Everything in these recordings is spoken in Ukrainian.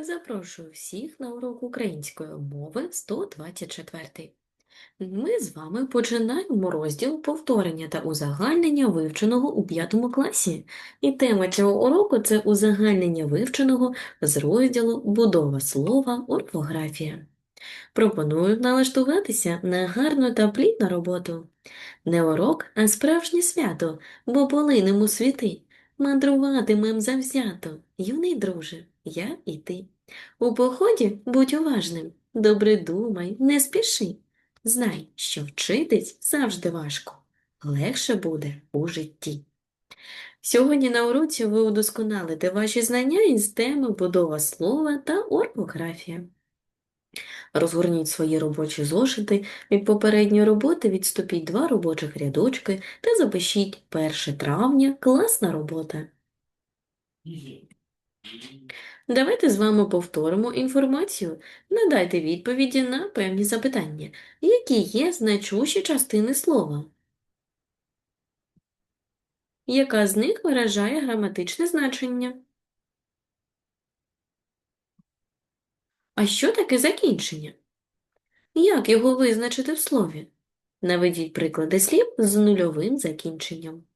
Запрошую всіх на урок української мови 124. Ми з вами починаємо розділ повторення та узагальнення вивченого у 5 класі. І тема цього уроку це узагальнення вивченого з розділу Будова слова орфографія. Пропоную налаштуватися на гарну та плідну роботу. Не урок, а справжнє свято, бо полинемо світи. Мандруватимем завзято, юний друже, я і ти. У поході будь уважним, добре думай, не спіши. Знай, що вчитись завжди важко, легше буде у житті. Сьогодні на уроці ви удосконалите ваші знання із теми будова слова та орфографія. Розгорніть свої робочі зошити, від попередньої роботи відступіть два робочих рядочки та запишіть 1 травня класна робота. Давайте з вами повторимо інформацію. Надайте відповіді на певні запитання, які є значущі частини слова. Яка з них виражає граматичне значення? А що таке закінчення? Як його визначити в слові? Наведіть приклади слів з нульовим закінченням.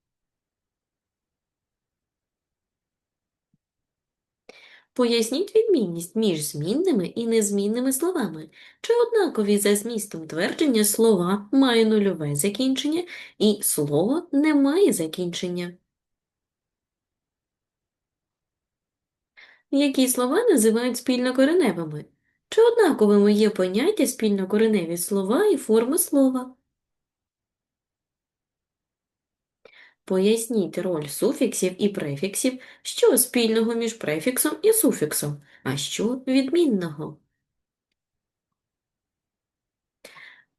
Поясніть відмінність між змінними і незмінними словами. Чи однакові за змістом твердження слова має нульове закінчення і слово не має закінчення? Які слова називають спільнокореневими? Чи однаковими є поняття спільнокореневі слова і форми слова? Поясніть роль суфіксів і префіксів, що спільного між префіксом і суфіксом, а що відмінного.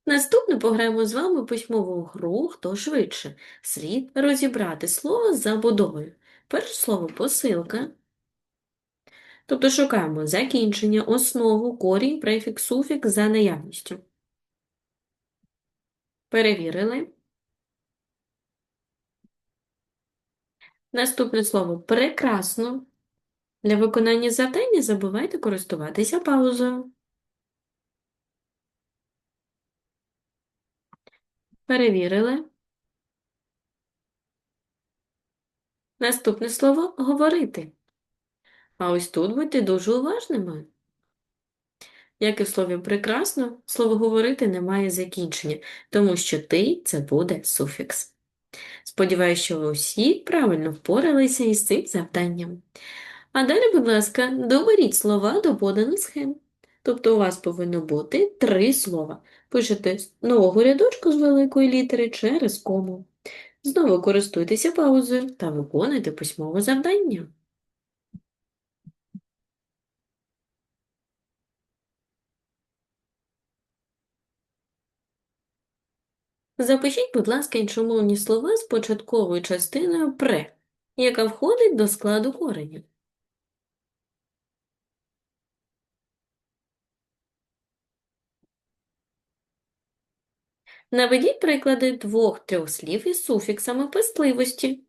Наступно пограємо з вами письмову гру «Хто швидше». Слід розібрати слово з забудовою. Перше слово посилка. Тобто шукаємо закінчення, основу, корінь, префікс, суфікс за наявністю. Перевірили. Наступне слово прекрасно. Для виконання завдань не забувайте користуватися паузою. Перевірили. Наступне слово говорити. А ось тут будьте дуже уважними. Як і в слові прекрасно, слово говорити не має закінчення, тому що ти це буде суфікс. Сподіваюсь, що ви усі правильно впоралися із цим завданням. А далі, будь ласка, доберіть слова до поданих схем. Тобто у вас повинно бути три слова. Пишете нового рядочку з великої літери через кому. Знову користуйтеся паузою та виконуйте письмове завдання. Запишіть, будь ласка, іншомовні слова з початковою частиною «пре», яка входить до складу кореня. Наведіть приклади двох-трьох слів із суфіксами пестливості.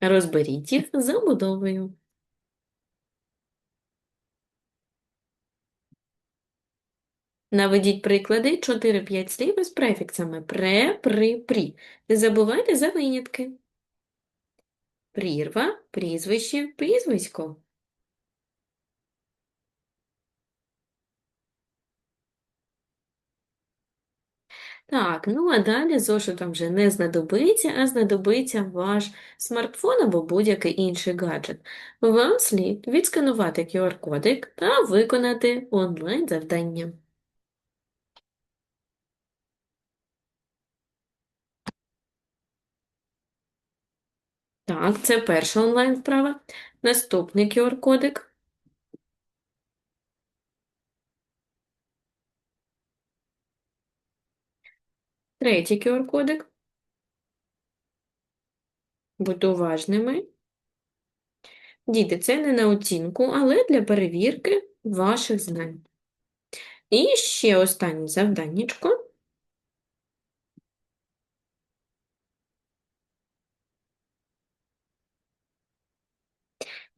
Розберіть їх за будовою. Наведіть приклади 4-5 слів із префіксами пре, при, прі. Не забувайте за винятки. Прірва, прізвище, прізвисько. Так, ну а далі зошитом вже не знадобиться, а знадобиться ваш смартфон або будь-який інший гаджет. Вам слід відсканувати QR-кодик та виконати онлайн-завдання. Так, це перша онлайн-вправа. Наступний QR-кодик. Третій QR-кодик. Будьте уважними. Діти, це не на оцінку, але для перевірки ваших знань. І ще останнє завданнячко.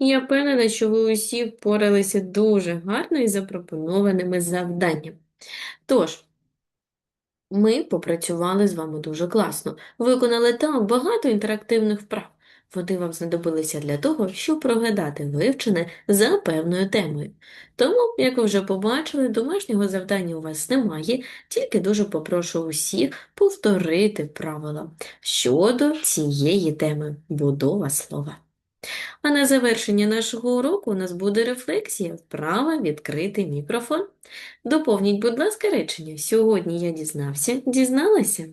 Я впевнена, що ви усі впоралися дуже гарно із запропонованими завданнями. Тож, ми попрацювали з вами дуже класно, виконали так багато інтерактивних вправ. Вони вам знадобилися для того, щоб прогадати вивчене за певною темою. Тому, як ви вже побачили, домашнього завдання у вас немає, тільки дуже попрошу усіх повторити правила щодо цієї теми будова слова. А на завершення нашого уроку у нас буде рефлексія, вправа відкрити мікрофон. Доповніть, будь ласка, речення. Сьогодні я дізнався, дізналася.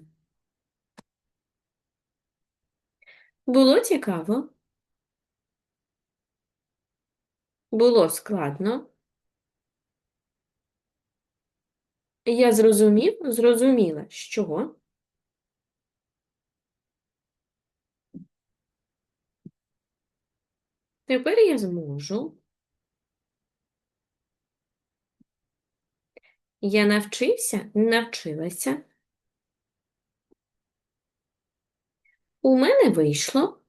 Було цікаво? Було складно? Я зрозумів, зрозуміла, що? Тепер я зможу. Я навчився, навчилася. У мене вийшло.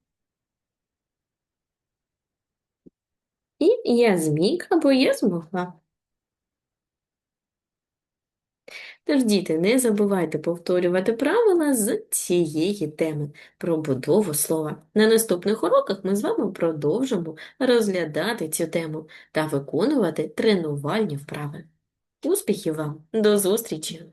І я зміг або я змогла. Тож, діти, не забувайте повторювати правила з цієї теми про будову слова. На наступних уроках ми з вами продовжимо розглядати цю тему та виконувати тренувальні вправи. Успіхів вам! До зустрічі!